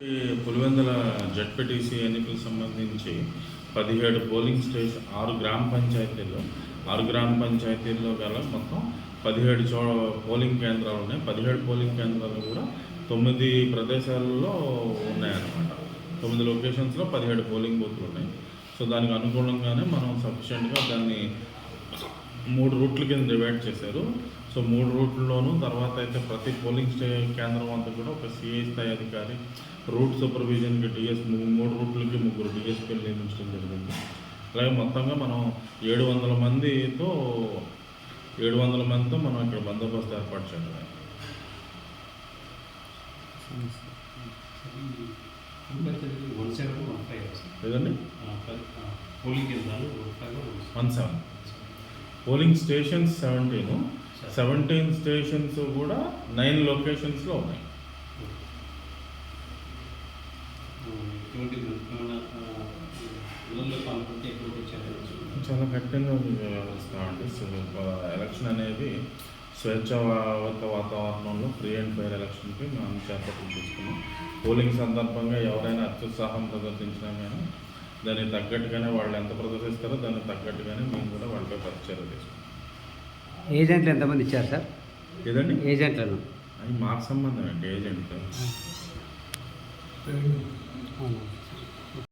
Pulivendula ZPTC ఎన్నికలకు సంబంధించి పదిహేడు పోలింగ్ స్టేషన్ ఆరు గ్రామ పంచాయతీల్లో ఆరు గ్రామ పంచాయతీల్లో గల మొత్తం పదిహేడు చో పోలింగ్ కేంద్రాలు ఉన్నాయి. పదిహేడు పోలింగ్ కేంద్రాలు కూడా తొమ్మిది ప్రదేశాలలో ఉన్నాయన్నమాట. తొమ్మిది లొకేషన్స్లో పదిహేడు పోలింగ్ బూత్లు ఉన్నాయి. సో దానికి అనుగుణంగానే మనం సఫిషియెంట్గా దాన్ని మూడు రూట్ల కింద డివైడ్ చేశారు. సో మూడు రూట్లలోనూ తర్వాత అయితే ప్రతి పోలింగ్ స్టే కేంద్రం అంతా కూడా ఒక సిఐ స్థాయి అధికారి రూట్ సూపర్విజన్కి డిఎస్ మూడు రూట్లకి ముగ్గురు డిఎస్పీలు నియమించడం జరిగింది. అలాగే మొత్తంగా మనం ఏడు వందల మందితో ఏడు వందల మందితో మనం ఇక్కడ బందోబస్తు ఏర్పాటు చేయడం లేదండి polling one seven. Polling stations seventeen. Seventeen stations కూడా నైన్ లొకేషన్స్లో ఉన్నాయి. చాలా కఠినంగా వ్యవహరిస్తామండి అండి ఎలక్షన్ అనేది స్వేచ్ఛ వాతావరణంలో ఫ్రీ అండ్ ఫైర్ ఎలక్షన్కి మేము అన్ని చేపట్టలు తీసుకున్నాం. పోలింగ్ సందర్భంగా ఎవరైనా అత్యుత్సాహం ప్రదర్శించినా కానీ దానికి తగ్గట్టుగానే వాళ్ళు ఎంత ప్రదర్శిస్తారో దానికి తగ్గట్టుగానే మేము కూడా వాళ్ళపై పరిచయం తీసుకున్నాం ఏజెంట్లు ఎంతమంది ఇచ్చారు సార్? ఏదండి? ఏజెంట్లను. అది మాకు సంబంధం అండి ఏజెంట్ అవును